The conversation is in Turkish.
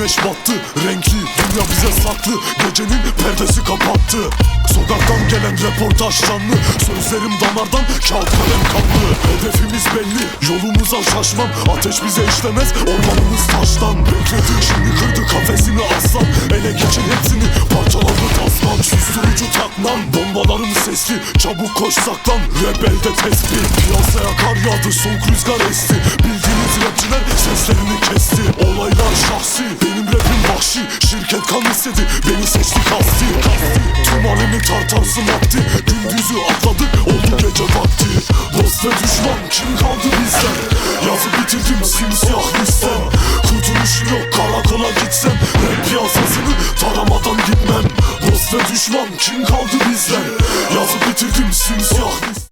Güneş battı renkli dünya bize saklı Gecenin perdesi kapattı. Sokaktan gelen reportaj canlı Sözlerim damardan kağıt kalem kanlı Hedefimiz belli yolumuza şaşmam Ateş bize işlemez ormanımız taştan. Bekledi şimdi kırdı kafesini aslan Ele geçin hepsini parçaladı tasman Susturucu takmam bombalarım sesli Çabuk koş saklan rebelde tespih. Piyasaya kar yağdı soğuk rüzgar esti. Bildiğiniz rapçiler seslerini kesti. Olaylar şahsi benim rapim vahşi. Şirket kan istedi beni seçti kasti Tüm alemi tartarsın vakti. Gündüzü atladık oldu gece vakti. Dost ve düşman kim kaldı bizden? Yazı bitirdim simsiyah listem Kurtuluş yok karakola gitsem. Rap piyasasını düşman kim kaldı bizden. Yazı bitirdim simsiyah